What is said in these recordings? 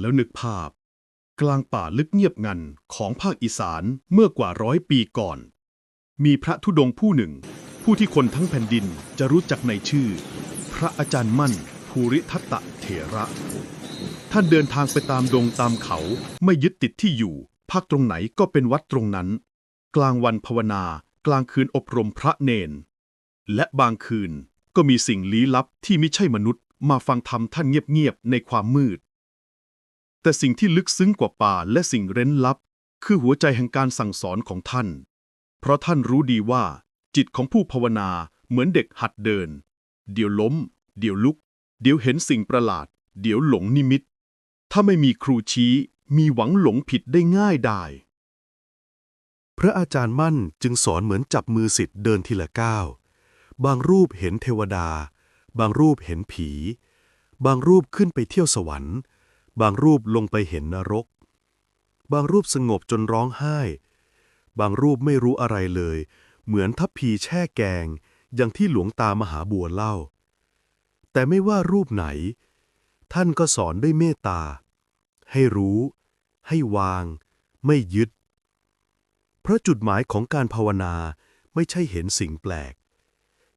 แล้วนึกภาพ กลางป่าลึกเงียบงันของภาคอีสานเมื่อกว่าร้อยปีก่อน มีพระธุดงค์ผู้หนึ่ง ผู้ที่คนทั้งแผ่นดินจะรู้จักในชื่อ พระอาจารย์มั่น ภูริทัตตะเถระ ท่านเดินทางไปตามดงตามเขาไม่ยึดติดที่อยู่พักตรงไหนก็เป็นวัดตรงนั้น กลางวันภาวนากลางคืนอบรมพระเนน และบางคืนก็มีสิ่งลี้ลับที่ไม่ใช่มนุษย์มาฟังธรรมท่านเงียบๆในความมืด แต่สิ่งที่ลึกซึ้งกว่าป่าและสิ่งเร้นลับ คือหัวใจแห่งการสั่งสอนของท่าน เพราะท่านรู้ดีว่า จิตของผู้ภาวนาเหมือนเด็กหัดเดิน เดี๋ยวล้ม เดี๋ยวลุก เดี๋ยวเห็นสิ่งประหลาด เดี๋ยวหลงนิมิต ถ้าไม่มีครูชี้ มีหวังหลงผิดได้ง่ายได้พระอาจารย์มั่นจึงสอนเหมือนจับมือสิทธิ์เดินทีละก้าว บางรูปเห็นเทวดา บางรูปเห็นผี บางรูปขึ้นไปเที่ยวสวรรค์ บางรูปลงไปเห็นนรก บางรูปสงบจนร้องไห้ บางรูปไม่รู้อะไรเลย เหมือนทัพพีแช่แกง อย่างที่หลวงตามหาบัวเล่า แต่ไม่ว่ารูปไหน ท่านก็สอนด้วยเมตตา ให้รู้ ให้วาง ไม่ยึด เพราะจุดหมายของการภาวนาไม่ใช่เห็นสิ่งแปลก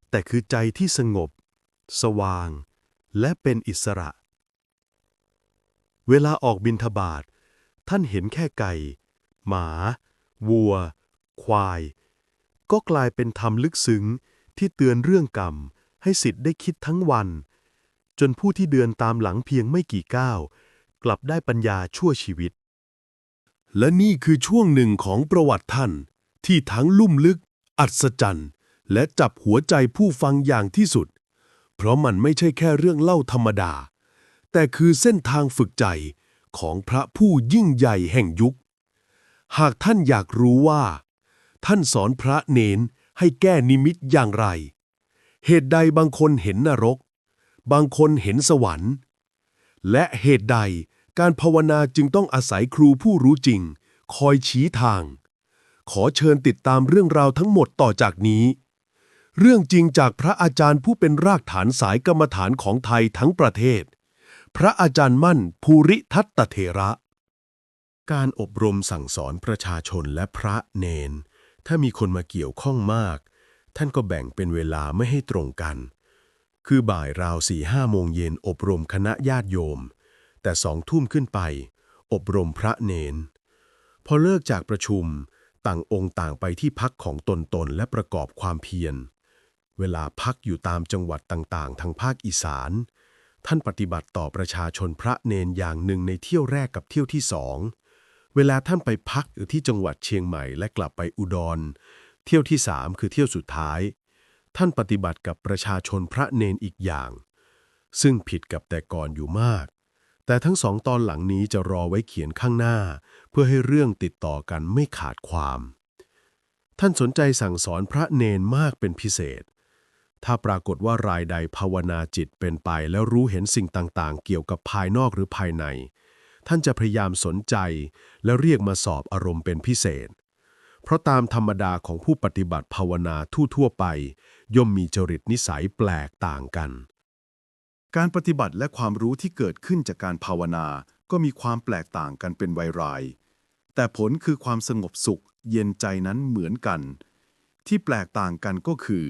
แต่คือใจที่สงบ สว่าง และเป็นอิสระ เวลาออกบินทบาท ท่านเห็นแค่ไก่ หมา วัว ควาย ก็กลายเป็นธรรมลึกซึ้งที่เตือนเรื่องกรรม ให้สิทธิ์ได้คิดทั้งวัน จนผู้ที่เดินตามหลังเพียงไม่กี่ก้าว กลับได้ปัญญาชั่วชีวิต และนี่คือช่วงหนึ่งของประวัติท่าน ที่ทั้งลุ่มลึก อัศจรรย์และจับหัวใจผู้ฟังอย่างที่สุด เพราะมันไม่ใช่แค่เรื่องเล่าธรรมดา แต่คือเส้นทางฝึกใจของพระผู้ยิ่งใหญ่แห่งยุค หากท่านอยากรู้ว่า ท่านสอนพระเนนให้แก้นิมิตอย่างไร เหตุใดบางคนเห็นนรก บางคนเห็นสวรรค์ และเหตุใดการภาวนาจึงต้องอาศัยครูผู้รู้จริง คอยชี้ทาง ขอเชิญติดตามเรื่องราวทั้งหมดต่อจากนี้ เรื่องจริงจากพระอาจารย์ผู้เป็นรากฐานสายกรรมฐานของไทยทั้งประเทศ พระอาจารย์มั่นภูริทัตตเถระ การอบรมสั่งสอนประชาชนและพระเนน ถ้ามีคนมาเกี่ยวข้องมาก ท่านก็แบ่งเป็นเวลาไม่ให้ตรงกัน คือบ่ายราวสี่ห้าโมงเย็นอบรมคณะญาติโยม แต่สองทุ่มขึ้นไป อบรมพระเนน พอเลิกจากประชุมต่างองค์ต่างไปที่พักของตนตนและประกอบความเพียร เวลาพักอยู่ตามจังหวัดต่างๆ ทางภาคอีสาน ท่านปฏิบัติต่อประชาชนพระเนนอย่างหนึ่งในเที่ยวแรกกับเที่ยวที่สอง เวลาท่านไปพักอยู่ที่จังหวัดเชียงใหม่และกลับไปอุดร เที่ยวที่สามคือเที่ยวสุดท้าย ท่านปฏิบัติกับประชาชนพระเนนอีกอย่าง ซึ่งผิดกับแต่ก่อนอยู่มาก แต่ทั้งสองตอนหลังนี้จะรอไว้เขียนข้างหน้า เพื่อให้เรื่องติดต่อกันไม่ขาดความ ท่านสนใจสั่งสอนพระเนนมากเป็นพิเศษ ถ้าปรากฏว่ารายใดภาวนาจิตเป็นไป แล้วรู้เห็นสิ่งต่างๆ เกี่ยวกับภายนอกหรือภายใน ท่านจะพยายามสนใจ และเรียกมาสอบอารมณ์เป็นพิเศษ เพราะตามธรรมดาของผู้ปฏิบัติภาวนาทั่วๆไป ย่อมมีจริตนิสัยแปลกต่างกัน การปฏิบัติและความรู้ที่เกิดขึ้นจากการภาวนาก็มีความแปลกต่างกันเป็นวัยราย แต่ผลคือความสงบสุข เย็นใจนั้นเหมือนกัน ที่แปลกต่างกันก็คือ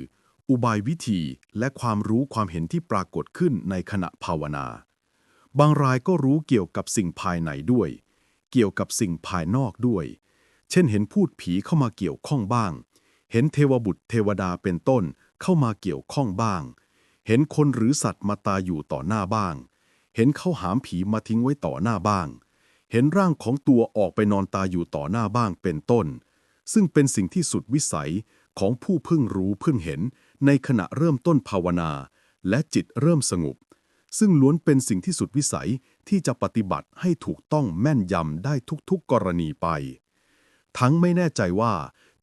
อุบายวิธีและความรู้ความเห็นที่ปรากฏขึ้นในขณะภาวนา บางรายก็รู้เกี่ยวกับสิ่งภายในด้วย เกี่ยวกับสิ่งภายนอกด้วย เช่นเห็นพูดผีเข้ามาเกี่ยวข้องบ้าง เห็นเทวบุตรเทวดาเป็นต้นเข้ามาเกี่ยวข้องบ้าง เห็นคนหรือสัตว์มาตายอยู่ต่อหน้าบ้าง เห็นเขาหามผีมาทิ้งไว้ต่อหน้าบ้าง เห็นร่างของตัวออกไปนอนตายอยู่ต่อหน้าบ้างเป็นต้น ซึ่งเป็นสิ่งที่สุดวิสัยของผู้เพิ่งรู้เพิ่งเห็น ในขณะเริ่มต้นภาวนา และจิตเริ่มสงบ ซึ่งล้วนเป็นสิ่งที่สุดวิสัยที่จะปฏิบัติให้ถูกต้องแม่นยำได้ทุกๆกรณีไป ทั้งไม่แน่ใจว่า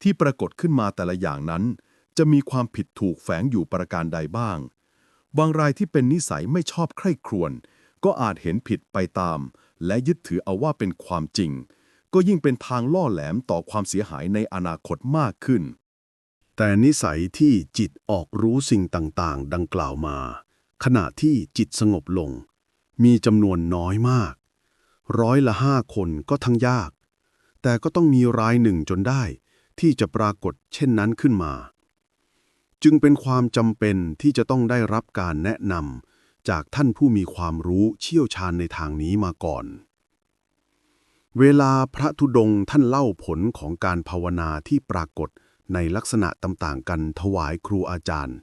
ที่ปรากฏขึ้นมาแต่ละอย่างนั้น จะมีความผิดถูกแฝงอยู่ประการใดบ้าง บางรายที่เป็นนิสัยไม่ชอบใคร่ครวญก็อาจเห็นผิดไปตาม และยึดถือเอาว่าเป็นความจริง ก็ยิ่งเป็นทางล่อแหลมต่อความเสียหายในอนาคตมากขึ้น แต่นิสัยที่จิตออกรู้สิ่งต่างๆ ดังกล่าวมา ขณะที่จิตสงบลง มีจำนวนน้อยมาก ร้อยละห้าคนก็ทั้งยาก แต่ก็ต้องมีรายหนึ่งจนได้ ที่จะปรากฏเช่นนั้นขึ้นมา จึงเป็นความจำเป็นที่จะต้องได้รับการแนะนำจากท่านผู้มีความรู้เชี่ยวชาญในทางนี้มาก่อน เวลาพระธุดงค์ท่านเล่าผลของการภาวนาที่ปรากฏ ในลักษณะต่างๆกันถวายครูอาจารย์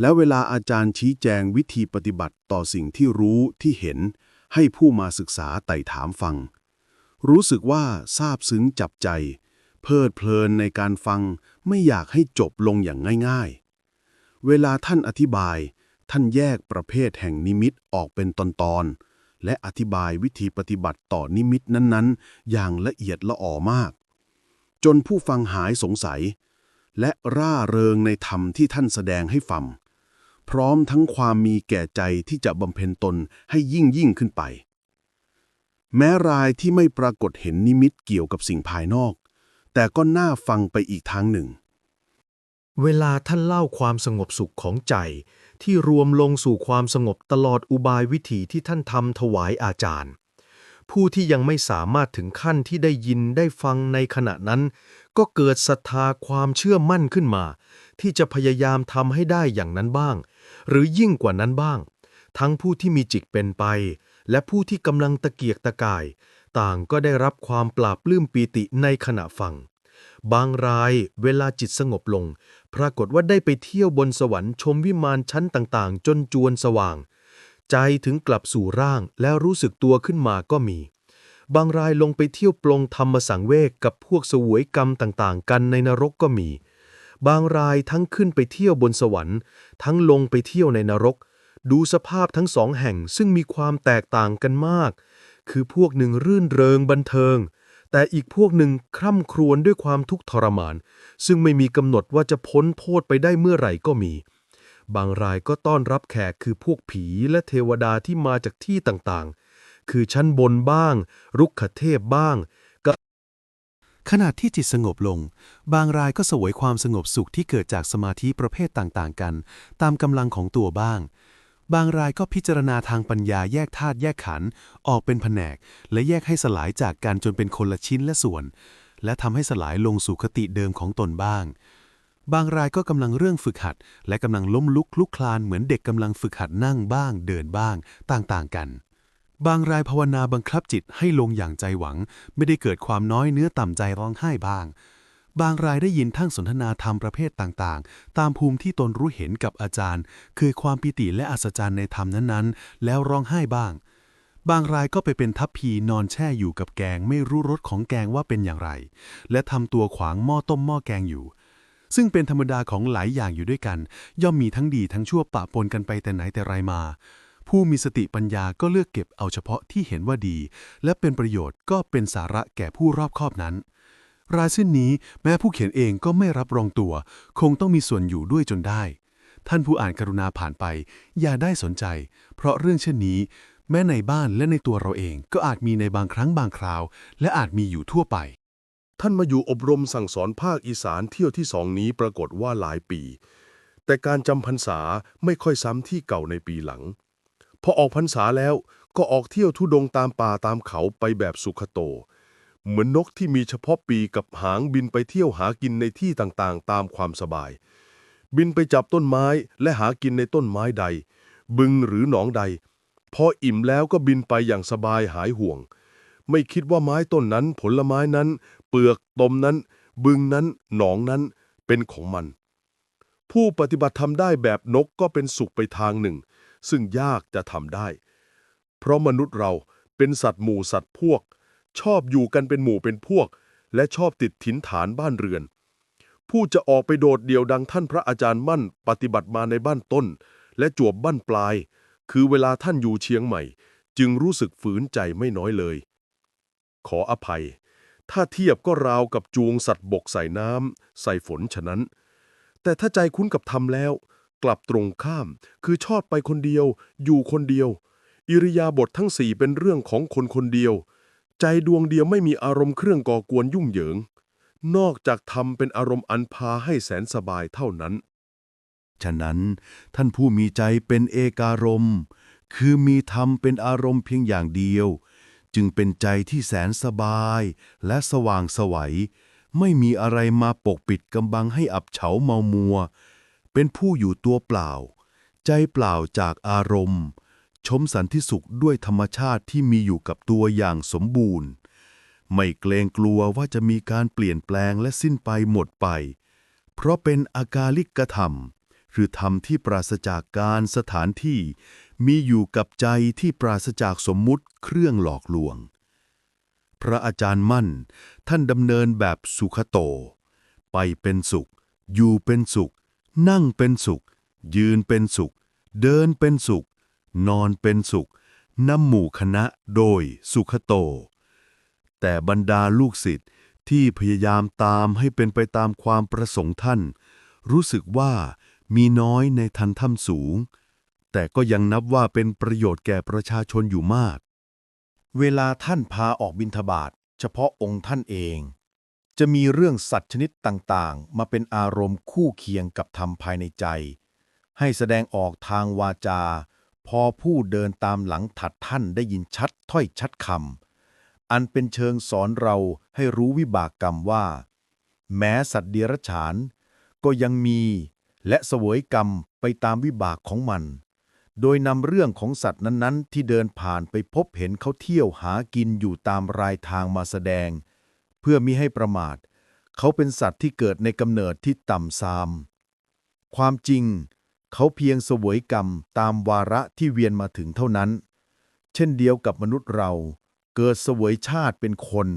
แล้วเวลาอาจารย์ชี้แจงวิธีปฏิบัติต่อสิ่งที่รู้ที่เห็น ให้ผู้มาศึกษาไต่ถามฟัง รู้สึกว่าซาบซึ้งจับใจ เพลิดเพลินในการฟังไม่อยากให้จบลงอย่างง่ายๆ เวลาท่านอธิบาย ท่านแยกประเภทแห่งนิมิตออกเป็นตอนๆและอธิบายวิธีปฏิบัติต่อนิมิตนั้นๆ อย่างละเอียดละออมาก จนผู้ฟังหายสงสัย และร่าเริงในธรรมที่ท่านแสดงให้ฟัง พร้อมทั้งความมีแก่ใจที่จะบำเพ็ญตนให้ยิ่งยิ่งขึ้นไป แม้รายที่ไม่ปรากฏเห็นนิมิตเกี่ยวกับสิ่งภายนอก แต่ก็น่าฟังไปอีกทางหนึ่ง เวลาท่านเล่าความสงบสุขของใจ ที่รวมลงสู่ความสงบตลอดอุบายวิถีที่ท่านทำถวายอาจารย์ ผู้ที่ยังไม่สามารถถึงขั้นที่ได้ยินได้ฟังในขณะนั้น ก็เกิดศรัทธาความเชื่อมั่นขึ้นมา ที่จะพยายามทำให้ได้อย่างนั้นบ้าง หรือยิ่งกว่านั้นบ้าง ทั้งผู้ที่มีจิตเป็นไป และผู้ที่กำลังตะเกียกตะกาย ต่างก็ได้รับความปราบปลื้มปีติในขณะฟัง บางรายเวลาจิตสงบลง ปรากฏว่าได้ไปเที่ยวบนสวรรค์ชมวิมานชั้นต่างๆ จนจวนสว่าง ใจถึงกลับสู่ร่างแล้วรู้สึกตัวขึ้นมาก็มี บางรายลงไปเที่ยวปลงธรรมสังเวกกับพวกสวยกรรมต่างๆ กันในนรกก็มี บางรายทั้งขึ้นไปเที่ยวบนสวรรค์ ทั้งลงไปเที่ยวในนรก ดูสภาพทั้งสองแห่งซึ่งมีความแตกต่างกันมาก คือพวกหนึ่งรื่นเริงบันเทิงแต่อีกพวกหนึ่งคร่ำครวญด้วยความทุกข์ทรมาน ซึ่งไม่มีกำหนดว่าจะพ้นโทษไปได้เมื่อไหร่ก็มี บางรายก็ต้อนรับแขกคือพวกผีและเทวดาที่มาจากที่ต่างๆ คือชั้นบนบ้าง รุกขเทพบ้างขณะที่จิตสงบลง บางรายก็สวยความสงบสุขที่เกิดจากสมาธิประเภทต่างๆ กัน ตามกำลังของตัวบ้าง บางรายก็พิจารณาทางปัญญาแยกธาตุแยกขันธ์ออกเป็นแผนก และแยกให้สลายจากกันจนเป็นคนละชิ้นและส่วน และทำให้สลายลงสู่คติเดิมของตนบ้าง บางรายก็กำลังเรื่องฝึกหัด และกำลังล้มลุกลุกคลานเหมือนเด็กกำลังฝึกหัดนั่งบ้าง เดินบ้าง ต่างๆกัน บางรายภาวนาบังคับจิตให้ลงอย่างใจหวัง ไม่ได้เกิดความน้อยเนื้อต่ำใจร้องไห้บ้าง บางรายได้ยินทั้งสนทนาธรรมประเภทต่างๆ ตามภูมิที่ตนรู้เห็นกับอาจารย์ คือความปิติและอัศจรรย์ในธรรมนั้นๆ แล้วร้องไห้บ้าง บางรายก็ไปเป็นทัพพีนอนแช่อยู่กับแกง ไม่รู้รสของแกงว่าเป็นอย่างไร และทำตัวขวางหม้อต้มหม้อแกงอยู่ ซึ่งเป็นธรรมดาของหลายอย่างอยู่ด้วยกัน ย่อมมีทั้งดีทั้งชั่วปะปนกันไปแต่ไหนแต่ไรมา ผู้มีสติปัญญาก็เลือกเก็บเอาเฉพาะที่เห็นว่าดี และเป็นประโยชน์ก็เป็นสาระแก่ผู้รอบคอบนั้น รายเส้นนี้แม้ผู้เขียนเองก็ไม่รับรองตัว คงต้องมีส่วนอยู่ด้วยจนได้ ท่านผู้อ่านกรุณาผ่านไป อย่าได้สนใจ เพราะเรื่องเช่นนี้ แม้ในบ้านและในตัวเราเองก็อาจมีในบางครั้งบางคราว และอาจมีอยู่ทั่วไป ท่านมาอยู่อบรมสั่งสอนภาคอีสานเที่ยวที่สองนี้ปรากฏว่าหลายปี แต่การจำพรรษาไม่ค่อยซ้ำที่เก่าในปีหลัง พอออกพรรษาแล้วก็ออกเที่ยวทุดงตามป่าตามเขาไปแบบสุขโต เหมือนนกที่มีเฉพาะปีกับหางบินไปเที่ยวหากินในที่ต่างๆ ตามความสบาย บินไปจับต้นไม้และหากินในต้นไม้ใด บึงหรือหนองใด พออิ่มแล้วก็บินไปอย่างสบายหายห่วง ไม่คิดว่าไม้ต้นนั้นผลไม้นั้น ปลือกตมนั้น บึงนั้น หนองนั้นเป็นของมัน ผู้ปฏิบัติทำได้แบบนกก็เป็นสุขไปทางหนึ่ง ซึ่งยากจะทำได้ เพราะมนุษย์เราเป็นสัตว์หมู่สัตว์พวก ชอบอยู่กันเป็นหมู่เป็นพวก และชอบติดถิ่นฐานบ้านเรือน ผู้จะออกไปโดดเดี่ยวดังท่านพระอาจารย์มั่น ปฏิบัติมาในบ้านต้น และจวบบ้านปลาย คือเวลาท่านอยู่เชียงใหม่ จึงรู้สึกฝืนใจไม่น้อยเลย ขออภัย ถ้าเทียบก็ราวกับจูงสัตว์บกใส่น้ำใส่ฝนฉะนั้น แต่ถ้าใจคุ้นกับธรรมแล้ว กลับตรงข้าม คือชอบไปคนเดียว อยู่คนเดียว อิริยาบถททั้งสี่เป็นเรื่องของคนคนเดียว ใจดวงเดียวไม่มีอารมณ์เครื่องก่อกวนยุ่งเหยิง นอกจากธรรมเป็นอารมณ์อันพาให้แสนสบายเท่านั้น ฉะนั้นท่านผู้มีใจเป็นเอการมณ์ คือมีธรรมเป็นอารมณ์เพียงอย่างเดียว จึงเป็นใจที่แสนสบายและสว่างสวัย ไม่มีอะไรมาปกปิดกำบังให้อับเฉาเมามัว เป็นผู้อยู่ตัวเปล่า ใจเปล่าจากอารมณ์ ชมสันติสุขด้วยธรรมชาติที่มีอยู่กับตัวอย่างสมบูรณ์ ไม่เกรงกลัวว่าจะมีการเปลี่ยนแปลงและสิ้นไปหมดไป เพราะเป็นอากาลิกธรรม หรือธรรมที่ปราศจากการสถานที่ มีอยู่กับใจที่ปราศจากสมมุติเครื่องหลอกลวง พระอาจารย์มั่น ท่านดำเนินแบบสุขโต ไปเป็นสุข อยู่เป็นสุข นั่งเป็นสุข ยืนเป็นสุข เดินเป็นสุข นอนเป็นสุขนำหมู่คณะโดยสุขโต แต่บรรดาลูกศิษย์ที่พยายามตามให้เป็นไปตามความประสงค์ท่าน รู้สึกว่า มีน้อยในทันถ้ำสูง แต่ก็ยังนับว่าเป็นประโยชน์แก่ประชาชนอยู่มาก เวลาท่านพาออกบิณฑบาตเฉพาะองค์ท่านเอง จะมีเรื่องสัตว์ชนิดต่างๆ มาเป็นอารมณ์คู่เคียงกับธรรมภายในใจ ให้แสดงออกทางวาจา พอผู้เดินตามหลังถัดท่านได้ยินชัดถ้อยชัดคำอันเป็นเชิงสอนเราให้รู้วิบากกรรมว่า แม้สัตว์เดรัจฉาน ก็ยังมี และเสวยกรรมไปตามวิบากของมัน โดยนำเรื่องของสัตว์นั้นๆ ที่เดินผ่านไปพบเห็นเขาเที่ยวหากินอยู่ตามรายทางมาแสดง เพื่อมิให้ประมาท เขาเป็นสัตว์ที่เกิดในกำเนิดที่ต่ำซาม ความจริง เขาเพียงเสวยกรรมตามวาระที่เวียนมาถึงเท่านั้น เช่นเดียวกับมนุษย์เรา เกิดเสวยชาติเป็นคน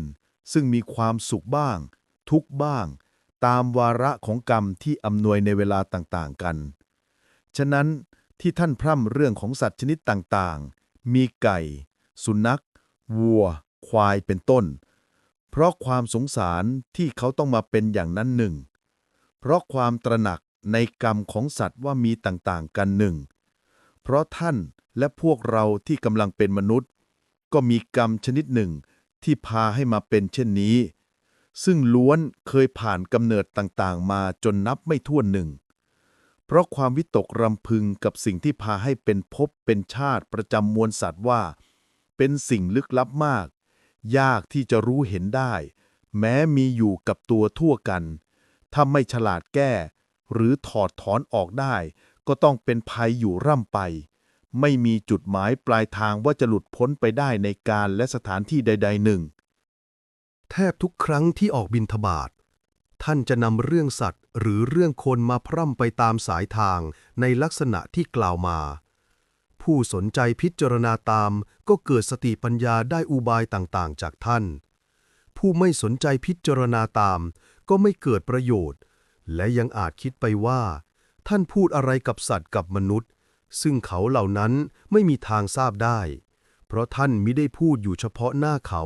ซึ่งมีความสุขบ้าง ทุกบ้าง ตามวาระของกรรมที่อำนวยในเวลาต่างๆกัน ฉะนั้นที่ท่านพร่ำเรื่องของสัตว์ชนิดต่างๆ มีไก่ สุนัข วัว ควายเป็นต้น เพราะความสงสารที่เขาต้องมาเป็นอย่างนั้นหนึ่ง เพราะความตระหนักในกรรมของสัตว์ว่ามีต่างๆ กันหนึ่ง เพราะท่านและพวกเราที่กำลังเป็นมนุษย์ ก็มีกรรมชนิดหนึ่งที่พาให้มาเป็นเช่นนี้ ซึ่งล้วนเคยผ่านกำเนิดต่างๆ มาจนนับไม่ถ้วนหนึ่ง เพราะความวิตกรำพึงกับสิ่งที่พาให้เป็นภพเป็นชาติประจำมวลสัตว์ว่า เป็นสิ่งลึกลับมาก ยากที่จะรู้เห็นได้ แม้มีอยู่กับตัวทั่วกัน ถ้าไม่ฉลาดแก้ หรือถอดถอนออกได้ ก็ต้องเป็นภัยอยู่ร่ำไป ไม่มีจุดหมายปลายทางว่าจะหลุดพ้นไปได้ในการและสถานที่ใด ๆ หนึ่ง แทบทุกครั้งที่ออกบินทบาทท่านจะนำเรื่องสัตว์หรือเรื่องคนมาพร่ำไปตามสายทางในลักษณะที่กล่าวมา ผู้สนใจพิจารณาตามก็เกิดสติปัญญาได้อุบายต่างๆ จากท่าน ผู้ไม่สนใจพิจารณาตามก็ไม่เกิดประโยชน์ และยังอาจคิดไปว่า ท่านพูดอะไรกับสัตว์กับมนุษย์ ซึ่งเขาเหล่านั้นไม่มีทางทราบได้ เพราะท่านมิได้พูดอยู่เฉพาะหน้าเขา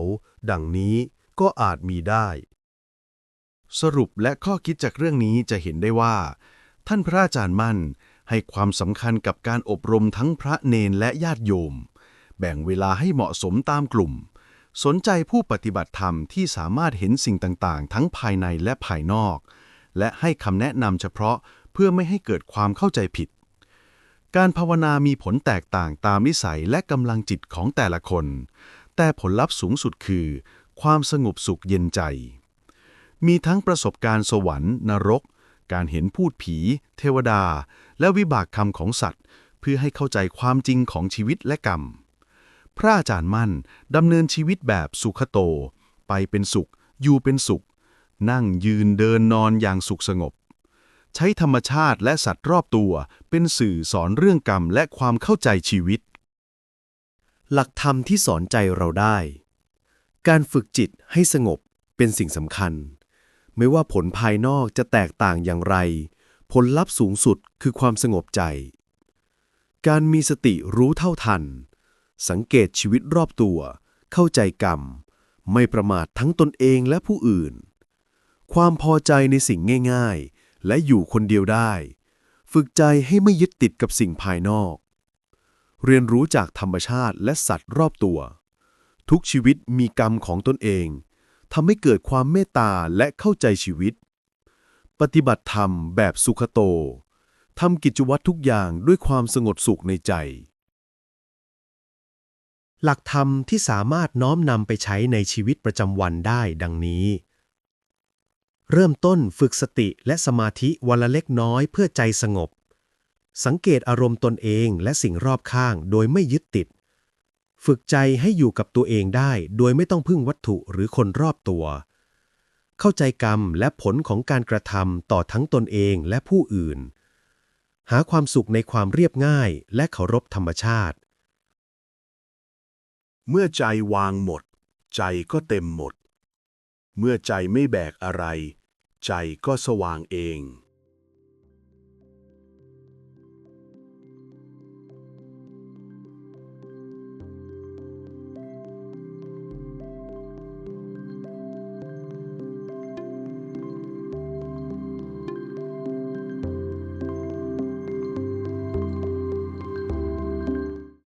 ดังนี้ ก็อาจมีได้ สรุปและข้อคิดจากเรื่องนี้จะเห็นได้ว่า ท่านพระอาจารย์มั่นให้ความสำคัญกับการอบรมทั้งพระเนนและญาติโยม แบ่งเวลาให้เหมาะสมตามกลุ่ม สนใจผู้ปฏิบัติธรรมที่สามารถเห็นสิ่งต่างๆ ทั้งภายในและภายนอก และให้คำแนะนำเฉพาะเพื่อไม่ให้เกิดความเข้าใจผิด การภาวนามีผลแตกต่างตามนิสัยและกำลังจิตของแต่ละคน แต่ผลลัพธ์สูงสุดคือ ความสงบสุขเย็นใจ มีทั้งประสบการณ์สวรรค์ นรก การเห็นพูดผี เทวดา และวิบากคำของสัตว์ เพื่อให้เข้าใจความจริงของชีวิตและกรรม พระอาจารย์มั่นดำเนินชีวิตแบบสุขโต ไปเป็นสุข อยู่เป็นสุข นั่งยืนเดินนอนอย่างสุขสงบ ใช้ธรรมชาติและสัตว์รอบตัว เป็นสื่อสอนเรื่องกรรมและความเข้าใจชีวิตหลักธรรมที่สอนใจเราได้ การฝึกจิตให้สงบเป็นสิ่งสำคัญ ไม่ว่าผลภายนอกจะแตกต่างอย่างไร ผลลัพธ์สูงสุดคือความสงบใจ การมีสติรู้เท่าทัน สังเกตชีวิตรอบตัว เข้าใจกรรม ไม่ประมาททั้งตนเองและผู้อื่น ความพอใจในสิ่งง่ายๆ และอยู่คนเดียวได้ ฝึกใจให้ไม่ยึดติดกับสิ่งภายนอก เรียนรู้จากธรรมชาติและสัตว์รอบตัว ทุกชีวิตมีกรรมของตนเองทำให้เกิดความเมตตาและเข้าใจชีวิต ปฏิบัติธรรมแบบสุขโตทำกิจวัตรทุกอย่างด้วยความสงบสุขในใจ หลักธรรมที่สามารถน้อมนำไปใช้ในชีวิตประจำวันได้ดังนี้ เริ่มต้นฝึกสติและสมาธิวันละเล็กน้อยเพื่อใจสงบ สังเกตอารมณ์ตนเองและสิ่งรอบข้างโดยไม่ยึดติด ฝึกใจให้อยู่กับตัวเองได้ โดยไม่ต้องพึ่งวัตถุหรือคนรอบตัว เข้าใจกรรมและผลของการกระทำต่อทั้งตนเองและผู้อื่น หาความสุขในความเรียบง่ายและเคารพธรรมชาติ เมื่อใจวางหมด ใจก็เต็มหมด เมื่อใจไม่แบกอะไร ใจก็สว่างเอง